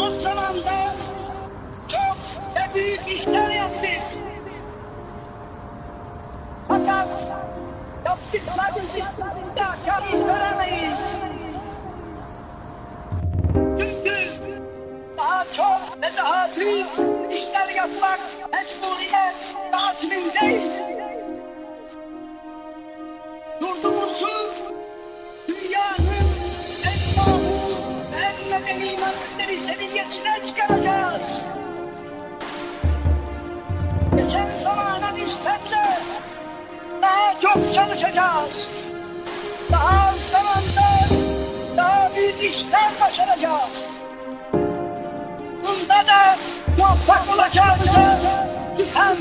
o zamanda çok ve büyük işler yaptık. Fakat yaptıklarımızı da karın göremeyiz. Çünkü daha çok ve daha büyük işler yapmak mecburiyet lazım değil. Yurdumuzu dünyanın memleketleri seviyesine çıkaracağız. Geçen zamana nispetle daha çok çalışacağız. Daha az zamanda daha büyük işler başaracağız. Bunda da muvaffak olacağımıza şüphem